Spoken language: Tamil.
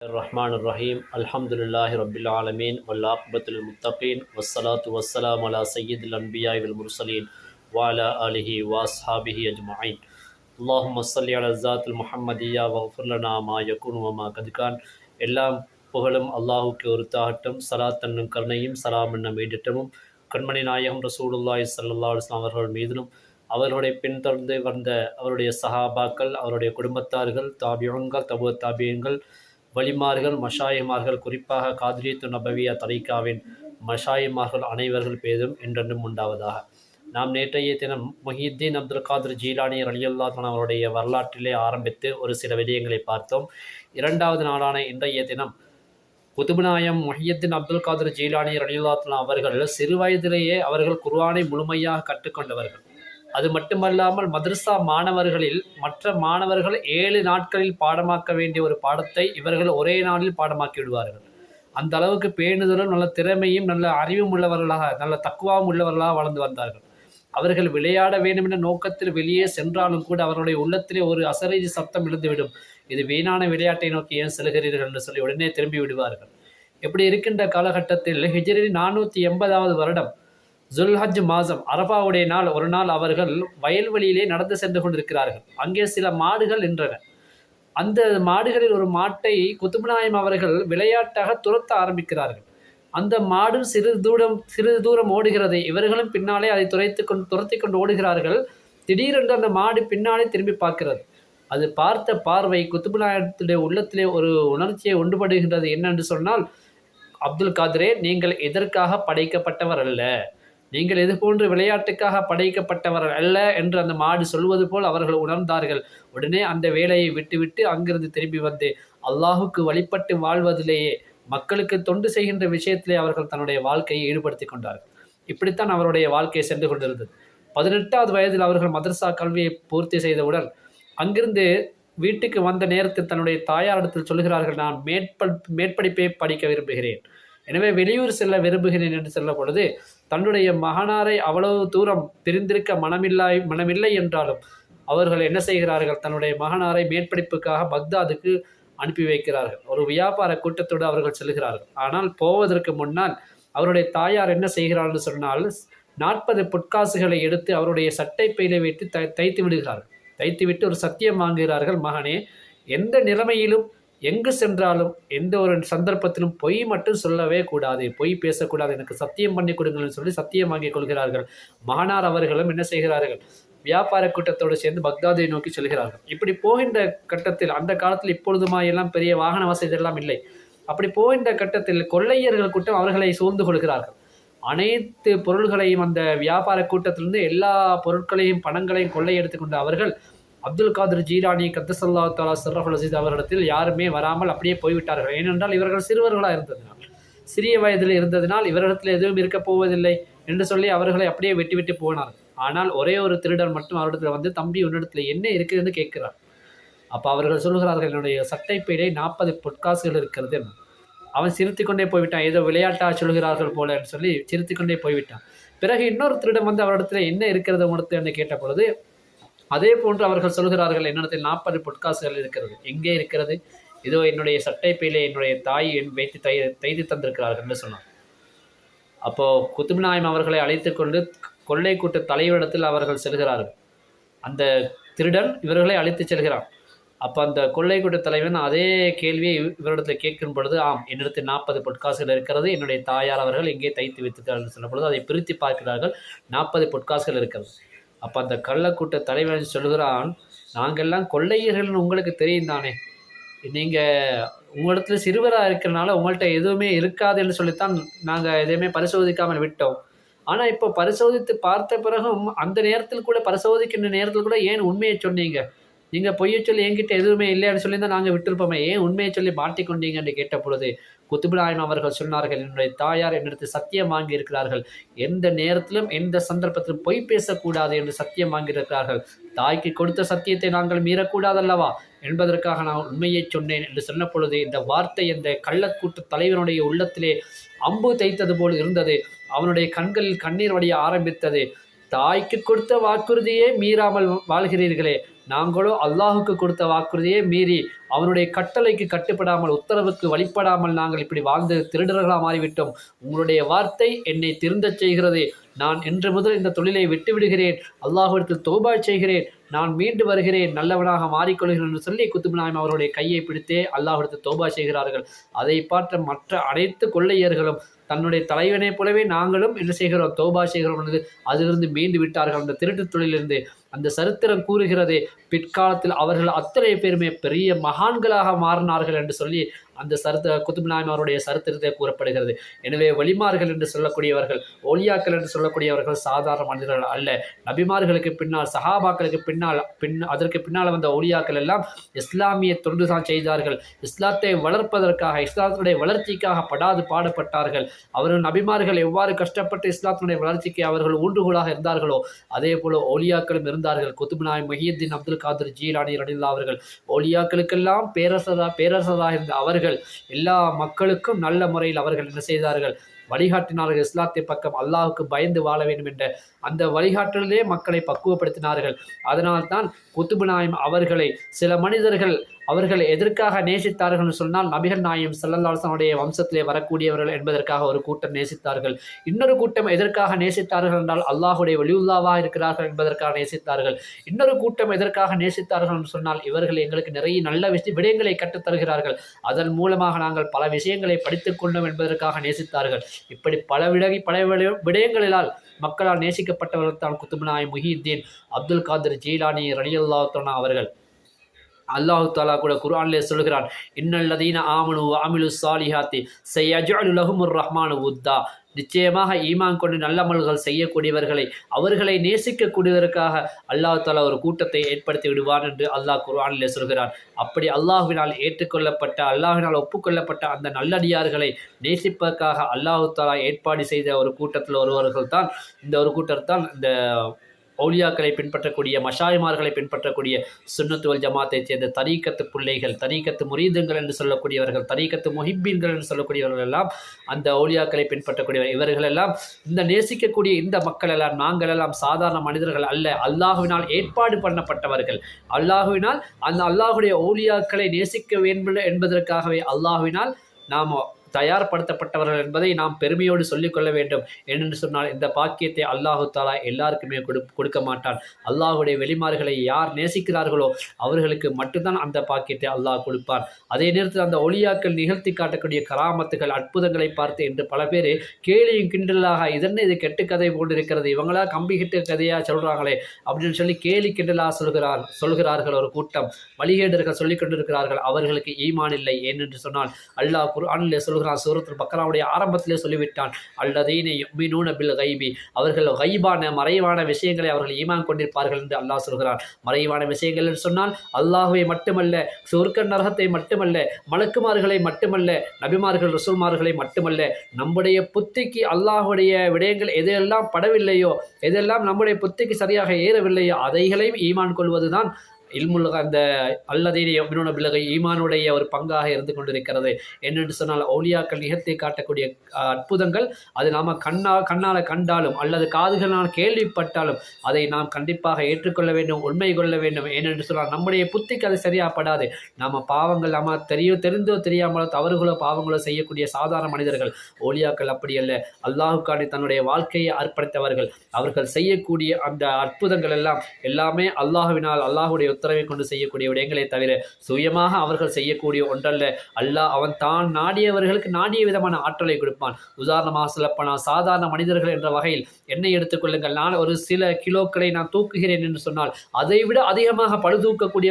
الرحمن الرحيم الحمد لله رب العالمين والعاقبة للمتقين والصلاة والسلام على سيد الأنبياء والمرسلين وعلى آله وأصحابه أجمعين اللهم صل على الذات المحمدية واغفر لنا ما يكون وما قد كان எல்லாம் புகழும் அல்லாஹுக்கு உரித்தாகட்டும் சலாத் என்னும் கருணையும் சலாம் என்னும் ஈடட்டமும் கண்மணி நாயகம் ரசூலுல்லாஹி ஸல்லல்லாஹு அலைஹி வஸல்லம் அவர்கள் மீதிலும் அவர்களுடைய பின்தொடர்ந்து வந்த அவருடைய சஹாபாக்கள் அவருடைய குடும்பத்தார்கள் தாபியன்கள் தபு தாபியன்கள் வலிமார்கள் மஷாயிமார்கள் குறிப்பாக காதிரியத்து நபவியா தரைக்காவின் மஷாயிமார்கள் அனைவர்கள் பேரும் என்றென்றும் உண்டாவதாக. நாம் நேற்றைய தினம் முஹித்தீன் அப்துல் காதர் ஜீலானி அலியுல்லாத்தான் அவருடைய வரலாற்றிலே ஆரம்பித்து ஒரு சில விடயங்களை பார்த்தோம். இரண்டாவது நாளான இன்றைய தினம் குதுபுநாயம் முஹியத்தின் அப்துல் காதர் ஜீலானி அலியுல்லாத்தன் அவர்கள் சிறு வயதிலேயே அவர்கள் குர்வானை முழுமையாக கற்றுக்கொண்டவர்கள். அது மட்டுமல்லாமல் மதரசா மாணவர்களில் மற்ற மாணவர்கள் ஏழு நாட்களில் பாடமாக்க வேண்டிய ஒரு பாடத்தை இவர்கள் ஒரே நாளில் பாடமாக்கி விடுவார்கள் அந்த அளவுக்கு பேணுதலும் நல்ல திறமையும் நல்ல அறிவும் உள்ளவர்களாக நல்ல தக்குவாவும் உள்ளவர்களாக வளர்ந்து வந்தார்கள். அவர்கள் விளையாட வேண்டும் என்ற நோக்கத்தில் வெளியே சென்றாலும் கூட அவர்களுடைய உள்ளத்திலே ஒரு அசரீதி சத்தம் எழுந்துவிடும். இது வீணான விளையாட்டை நோக்கி ஏன் செல்கிறீர்கள் என்று சொல்லி உடனே திரும்பி விடுவார்கள். இப்படி இருக்கின்ற காலகட்டத்தில் ஹிஜ்ரி நானூற்றி எண்பதாவது வருடம் ஜுல்ஹஜ் மாதம் அரபாவுடைய நாள். ஒரு நாள் அவர்கள் வயல்வெளியிலே நடந்து சென்று கொண்டிருக்கிறார்கள். அங்கே சில மாடுகள் நின்றன. அந்த மாடுகளில் ஒரு மாட்டை குத்துபுநாயம் அவர்கள் விளையாட்டாக துரத்த ஆரம்பிக்கிறார்கள். அந்த மாடு சிறு தூரம் சிறிது தூரம் ஓடுகிறது இவர்களும் பின்னாலே அதை துரைத்து கொண்டு துரத்தி கொண்டு ஓடுகிறார்கள். திடீரென்று அந்த மாடு பின்னாலே திரும்பி பார்க்கிறது. அது பார்த்த பார்வை குத்துபுநாயகத்துடைய உள்ளத்திலே ஒரு உணர்ச்சியை உண்டுபடுகின்றது என்னென்று சொன்னால் அப்துல் காதிரே நீங்கள் எதற்காக படைக்கப்பட்டவர் அல்ல? நீங்கள் இது போன்று விளையாட்டுக்காக படைக்கப்பட்டவர்கள் அல்ல என்று அந்த மாடு சொல்வது போல் அவர்கள் உணர்ந்தார்கள். உடனே அந்த வேலையை விட்டுவிட்டு அங்கிருந்து திரும்பி வந்து அல்லாஹுக்கு வழிபட்டு வாழ்வதிலேயே மக்களுக்கு தொண்டு செய்கின்ற விஷயத்திலே அவர்கள் தன்னுடைய வாழ்க்கையை ஈடுபடுத்தி கொண்டார்கள். இப்படித்தான் அவருடைய வாழ்க்கை சென்று கொண்டிருந்தது. பதினெட்டாவது வயதில் அவர்கள் மதரசா கல்வியை பூர்த்தி செய்தவுடன் அங்கிருந்து வீட்டுக்கு வந்த நேரத்தில் தன்னுடைய தாயாரிடத்தில் சொல்கிறார்கள் நான் மேற்பட் மேற்படிப்பை படிக்க விரும்புகிறேன். எனவே வெளியூர் செல்ல விரும்புகிறேன் என்று சொல்ல பொழுது தன்னுடைய மகனாரை அவ்வளவு தூரம் பிரிந்திருக்க மனமில்லாய் மனமில்லை என்றாலும் அவர்கள் என்ன செய்கிறார்கள்? தன்னுடைய மகனாரை மேற்படிப்புக்காக பக்தாதுக்கு அனுப்பி வைக்கிறார்கள். ஒரு வியாபார கூட்டத்தோடு அவர்கள் செல்கிறார்கள். ஆனால் போவதற்கு முன்னால் அவருடைய தாயார் என்ன செய்கிறார்கள் சொன்னால் நாற்பது பொற்காசுகளை எடுத்து அவருடைய சட்டை பையில வைத்து தை தைத்து விடுகிறார்கள். தைத்துவிட்டு ஒரு சத்தியம் வாங்குகிறார்கள். மகனே எந்த நிலைமையிலும் எங்கு சென்றாலும் எந்த ஒரு சந்தர்ப்பத்திலும் பொய் மட்டும் சொல்லவே கூடாது. பொய் பேசக்கூடாது. எனக்கு சத்தியம் பண்ணி கொடுங்கள்னு சொல்லி சத்தியம் வாங்கிக் கொள்கிறார்கள். மகனார் அவர்களும் என்ன செய்கிறார்கள்? வியாபார கூட்டத்தோடு சேர்ந்து பக்தாதை நோக்கி செல்கிறார்கள். இப்படி போகின்ற கட்டத்தில் அந்த காலத்தில் இப்பொழுதுமா எல்லாம் பெரிய வாகன வசதி எல்லாம் இல்லை. அப்படி போகின்ற கட்டத்தில் கொள்ளையர்கள் கூட்டம் அவர்களை சூழ்ந்து கொள்கிறார்கள். அனைத்து பொருள்களையும் அந்த வியாபார கூட்டத்திலிருந்து எல்லா பொருட்களையும் பணங்களையும் கொள்ளையெடுத்து கொண்ட அவர்கள் அப்துல் காதர் ஜீரானி கத்தசல்லா தாலா சர்ரஃபுல் அசீஸ் அவர்களிடத்தில் யாருமே வராமல் அப்படியே போய்விட்டார்கள். ஏனென்றால் இவர்கள் சிறுவர்களாக இருந்ததினால் சிறிய வயதில் இருந்ததினால் இவரிடத்தில் எதுவும் இருக்கப் போவதில்லை என்று சொல்லி அவர்களை அப்படியே வெட்டி வெட்டி போனார். ஆனால் ஒரே ஒரு திருடன் மட்டும் அவரிடத்தில் வந்து தம்பி உன்னிடத்தில் என்ன இருக்குதுன்னு கேட்கிறார். அப்போ அவர்கள் சொல்கிறார்கள் என்னுடைய சட்டைப்பையிலே நாற்பது பொற்காசுகள் இருக்கிறது. என்ன அவன் சிரித்து கொண்டே போய்விட்டான். ஏதோ விளையாட்டாக சொல்கிறார்கள் போல என்று சொல்லி சிரித்து கொண்டே போய்விட்டான். பிறகு இன்னொரு திருடன் வந்து அவரிடத்தில் என்ன இருக்கிறது உணர்த்து என்று கேட்ட பொழுது அதே போன்று அவர்கள் சொல்கிறார்கள் என்னிடத்தில் நாற்பது பொட்காசுகள் இருக்கிறது. எங்கே இருக்கிறது? இதோ என்னுடைய சட்டைப்பையிலே என்னுடைய தாய் என் வைத்து தை தைத்து தந்திருக்கிறார்கள் என்று சொன்னார். அப்போது குத்துப்நாயம் அவர்களை அழைத்து கொண்டு கொள்ளை கூட்ட தலைவரிடத்தில் அவர்கள் செல்கிறார்கள். அந்த திருடன் இவர்களை அழைத்து செல்கிறான். அப்போ அந்த கொள்ளை கூட்ட தலைவன் அதே கேள்வியை இவரிடத்தில் கேட்கும் பொழுது ஆம் என்னிடத்தில் நாற்பது பொட்காசுகள் இருக்கிறது. என்னுடைய தாயார் அவர்கள் எங்கே தைத்து வைத்திருக்கிறார்கள் சொன்ன பொழுது அதை பிரித்து பார்க்கிறார்கள். நாற்பது பொட்காசுகள் இருக்கிறது. அப்போ அந்த கள்ளக்கூட்ட தலைவன் சொல்கிறான் நாங்கள்லாம் கொள்ளையர்கள்னு உங்களுக்கு தெரியும் தானே? நீங்கள் உங்களிடத்துல சிறுவராக இருக்கிறனால உங்கள்கிட்ட எதுவுமே இருக்காதுன்னு சொல்லித்தான் நாங்கள் எதையுமே பரிசோதிக்காமல் விட்டோம். ஆனால் இப்போ பரிசோதித்து பார்த்த பிறகும் அந்த நேரத்தில் கூட பரிசோதிக்கின்ற நேரத்தில் கூட ஏன் உண்மையை சொன்னீங்க? நீங்கள் பொய்யை சொல்லி என்கிட்ட எதுவுமே இல்லைன்னு சொல்லி தான் நாங்கள் விட்டுருப்போமே. ஏன் உண்மையை சொல்லி மாட்டிக்கொண்டீங்கன்னு கேட்ட பொழுது குத்துபிராயம் அவர்கள் சொன்னார்கள் என்னுடைய தாயார் என்னிடத்து சத்தியம் வாங்கி இருக்கிறார்கள் எந்த நேரத்திலும் எந்த சந்தர்ப்பத்திலும் பொய் பேசக்கூடாது என்று சத்தியம் வாங்கியிருக்கிறார்கள். தாய்க்கு கொடுத்த சத்தியத்தை நாங்கள் மீறக்கூடாதல்லவா? என்பதற்காக நான் உண்மையை சொன்னேன் என்று சொன்ன பொழுது இந்த வார்த்தை இந்த கள்ளக்கூட்டு தலைவனுடைய உள்ளத்திலே அம்பு தைத்தது போல் இருந்தது. அவனுடைய கண்களில் கண்ணீர் வடிய ஆரம்பித்தது. தாய்க்கு கொடுத்த வாக்குறுதியே மீறாமல் வாழ்கிறீர்களே. நாங்களோ அல்லாஹுக்கு கொடுத்த வாக்குறுதியை மீறி அவனுடைய கட்டளைக்கு கட்டுப்படாமல் உத்தரவுக்கு வழிபடாமல் நாங்கள் இப்படி வாழ்ந்து திருடர்களாக மாறிவிட்டோம். உங்களுடைய வார்த்தை என்னை திருந்தச் செய்கிறது. நான் இன்று முதல் இந்த தொழிலை விட்டு விடுகிறேன் அல்லாஹுவிடத்தில் தோபா செய்கிறேன். நான் மீண்டு வருகிறேன். நல்லவனாக மாறிக்கொள்கிறேன் என்று சொல்லி குத்துப் நாயம் அவருடைய கையை பிடித்தே அல்லாஹுவிடத்தில் தோபா செய்கிறார்கள். அதை பார்த்த மற்ற அனைத்து கொள்ளையர்களும் தன்னுடைய தலைவனைப் போலவே நாங்களும் என்ன செய்கிறோம்? தோபா செய்கிறோம் என்பது அதிலிருந்து மீண்டு விட்டார்கள். அந்த திருட்டு தொழிலிருந்து அந்த சரித்திரம் கூறுகிறது பிற்காலத்தில் அவர்கள் அத்தனை பேருமே பெரிய மகான்களாக மாறினார்கள் என்று சொல்லி அந்த சருத்த குத்துப் அவருடைய சரித்திரத்தை கூறப்படுகிறது. எனவே வழிமார்கள் என்று சொல்லக்கூடியவர்கள் ஓலியாக்கள் என்று சொல்லக்கூடியவர்கள் சாதாரண மனிதர்கள் அல்ல. நபிமார்களுக்கு பின்னால் சஹாபாக்களுக்கு பின்னால் பின் அதற்கு பின்னால் வந்த ஒளியாக்கள் எல்லாம் இஸ்லாமிய தொண்டு தான் செய்தார்கள். இஸ்லாத்தை வளர்ப்பதற்காக இஸ்லாத்துடைய வளர்ச்சிக்காக படாது பாடுபட்டார்கள். அவர்கள் நபிமார்கள் எவ்வாறு கஷ்டப்பட்டு இஸ்லாத்தினுடைய வளர்ச்சிக்கு அவர்கள் ஊன்றுகோலாக இருந்தார்களோ அதே போல ஓலியாக்களும் இருந்தார்கள். குத்துப்நாய் மஹியுத்தீன் அப்துல் காதர் ஜீலானி ரணில்லா அவர்கள் ஓலியாக்களுக்கெல்லாம் பேரரசராக பேரரசராக இருந்த அவர்கள் எல்லா மக்களுக்கும் நல்ல முறையில் அவர்கள் என்ன செய்தார்கள்? வழிகாட்டினார்கள். இஸ்லாத்தை பக்கம் அல்லாஹுக்கு பயந்து வாழ வேண்டும் என்ற அந்த வழிகாட்டலிலே மக்களை பக்குவப்படுத்தினார்கள். அதனால்தான் குத்துபு நாயம் அவர்களை சில மனிதர்கள் அவர்கள் எதற்காக நேசித்தார்கள் சொன்னால் நபிகள் நாயம் செல்லல்லாசனுடைய வம்சத்திலே வரக்கூடியவர்கள் என்பதற்காக ஒரு கூட்டம் நேசித்தார்கள். இன்னொரு கூட்டம் எதற்காக நேசித்தார்கள் என்றால் அல்லாஹுடைய வலியுல்லாவாக இருக்கிறார்கள் என்பதற்காக நேசித்தார்கள். இன்னொரு கூட்டம் எதற்காக நேசித்தார்கள் என்று சொன்னால் இவர்கள் எங்களுக்கு நிறைய நல்ல விஷய விடயங்களை கற்றுத்தருகிறார்கள். அதன் மூலமாக நாங்கள் பல விஷயங்களை படித்துக் கொண்டோம் என்பதற்காக நேசித்தார்கள். இப்படி பல விடகி பல விடயங்களிலால் மக்களால் நேசிக்கப்பட்டவர்கள் தான் குத்துபுனாய் முஹியுத்தீன் அப்துல் காதர் ஜீலானி ரலியல்லா அவர்கள். அல்லாஹு தாலா கூட குரான்லே சொல்கிறான் இன்னல்லதீன ஆமனு அமிலு சாலிஹாத்தி செய்யஜுலு லஹுமுர் ரஹ்மானு உத்தா. நிச்சயமாக ஈமான் கொண்டு நல்லமல்கள் செய்யக்கூடியவர்களை அவர்களை நேசிக்கக்கூடியதற்காக அல்லாஹ் தாலா ஒரு கூட்டத்தை ஏற்படுத்தி விடுவான் என்று அல்லாஹ் குர்ஆனிலே சொல்கிறான். அப்படி அல்லாஹுவினால் ஏற்றுக்கொள்ளப்பட்ட அல்லாஹினால் ஒப்புக்கொள்ளப்பட்ட அந்த நல்லடியார்களை நேசிப்பதற்காக அல்லாஹு தாலா ஏற்பாடு செய்த ஒரு கூட்டத்தில் ஒருவர்கள் தான் இந்த ஒரு கூட்டர் தான் இந்த ஔலியாக்களை பின்பற்றக்கூடிய மஷாய்மார்களை பின்பற்றக்கூடிய சுன்னத்துவல் ஜமாத்தைச் சேர்ந்த தரீக்கத்து பிள்ளைகள் தரீக்கத்து முரீதுங்கள் என்று சொல்லக்கூடியவர்கள் தரீக்கத்து முஹிப்பீன்கள் என்று சொல்லக்கூடியவர்கள் எல்லாம் அந்த ஔலியாக்களை பின்பற்றக்கூடியவர் இவர்கள் எல்லாம் இந்த நேசிக்கக்கூடிய இந்த மக்கள் எல்லாம் நாங்கள் எல்லாம் சாதாரண மனிதர்கள் அல்ல. அல்லாஹுவினால் ஏற்பாடு பண்ணப்பட்டவர்கள். அல்லாஹுவினால் அந்த அல்லாஹுடைய ஓலியாக்களை நேசிக்க வேண்டும் என்பதற்காகவே அல்லாஹுவினால் நாம் தயார்படுத்தப்பட்டவர்கள் என்பதை நாம் பெருமையோடு சொல்லிக்கொள்ள வேண்டும். ஏனென்று சொன்னால் இந்த பாக்கியத்தை அல்லாஹு தாலா எல்லாருக்குமே கொடு கொடுக்க மாட்டான். அல்லாஹுடைய வெளிமார்களை யார் நேசிக்கிறார்களோ அவர்களுக்கு மட்டும்தான் அந்த பாக்கியத்தை அல்லாஹ் கொடுப்பார் அதே நேரத்தில் அந்த ஒளியாக்கள் நிகழ்த்தி காட்டக்கூடிய கராமத்துகள் அற்புதங்களை பார்த்து என்று பல பேர் கேலியும் கிண்டலாக இதென்ன இது கெட்டு கதை போன்றிருக்கிறது? இவங்களா கம்பி கிட்ட கதையாக சொல்கிறாங்களே அப்படின்னு சொல்லி கேலி கிண்டலாக சொல்கிறார் சொல்கிறார்கள் ஒரு கூட்டம். வழிகேடர்கள் சொல்லிக் கொண்டிருக்கிறார்கள் அவர்களுக்கு ஈமான் இல்லை. ஏனென்று சொன்னால் அல்லாஹ் குர்ஆனிலே சொல்கிறார் சொல்கிறான் சூரத்தில் பக்கராவுடைய ஆரம்பத்திலே சொல்லிவிட்டான். அல்லதீன யுமினூன பில் கைபி அவர்கள் கைபான மறைவான விஷயங்களை அவர்கள் ஈமான் கொண்டிருப்பார்கள் என்று அல்லாஹ் சொல்கிறான். மறைவான விஷயங்கள் என்று சொன்னால் அல்லாஹுவை மட்டுமல்ல சொர்க்க நரகத்தை மட்டுமல்ல மலக்குமார்களை மட்டுமல்ல நபிமார்கள் ரசூல்மார்களை மட்டுமல்ல நம்முடைய புத்திக்கு அல்லாஹுடைய விடயங்கள் எதையெல்லாம் படவில்லையோ எதெல்லாம் நம்முடைய புத்திக்கு சரியாக ஏறவில்லையோ அதைகளையும் ஈமான் கொள்வதுதான் இல்முல் அந்த அல்லதீன யமினோன பிலகை ஈமானுடைய ஒரு பங்காக இருந்து கொண்டிருக்கிறது. என்னென்று சொன்னால் ஒளியாக்கள் நிகழ்த்தி காட்டக்கூடிய அற்புதங்கள் அது நாம் கண்ணா கண்ணால் கண்டாலும் அல்லது காதுகளால் கேள்விப்பட்டாலும் அதை நாம் கண்டிப்பாக ஏற்றுக்கொள்ள வேண்டும் உண்மை கொள்ள வேண்டும். ஏனென்று சொன்னால் நம்முடைய புத்திக்கு அது சரியாப்படாது. நம்ம பாவங்கள் நம்ம தெரியோ தெரிந்தோ தெரியாமலோ தவறுகளோ பாவங்களோ செய்யக்கூடிய சாதாரண மனிதர்கள் ஒளியாக்கள் அப்படி அல்ல. அல்லாஹுக்காண்டி தன்னுடைய வாழ்க்கையை அர்ப்பணித்தவர்கள். அவர்கள் செய்யக்கூடிய அந்த அற்புதங்கள் எல்லாம் எல்லாமே அல்லாஹுவினால் அல்லாஹுடைய உத்தரவை கொண்டு செய்யக்கூடிய விடயங்களே தவிர சுயமாக அவர்கள் செய்யக்கூடிய ஒன்றல்ல. அல்லாஹ் அவன் தான் நாடியவர்களுக்கு நாடிய விதமான ஆற்றலை கொடுப்பான். உதாரணமாக சொல்லப்போனால் சாதாரண மனிதர்கள் என்ற வகையில் என்னை எடுத்துக்கொள்ளுங்கள் நான் ஒரு சில கிலோக்களை நான் தூக்குகிறேன் என்று சொன்னால் அதை விட அதிகமாக பழு தூக்கக்கூடிய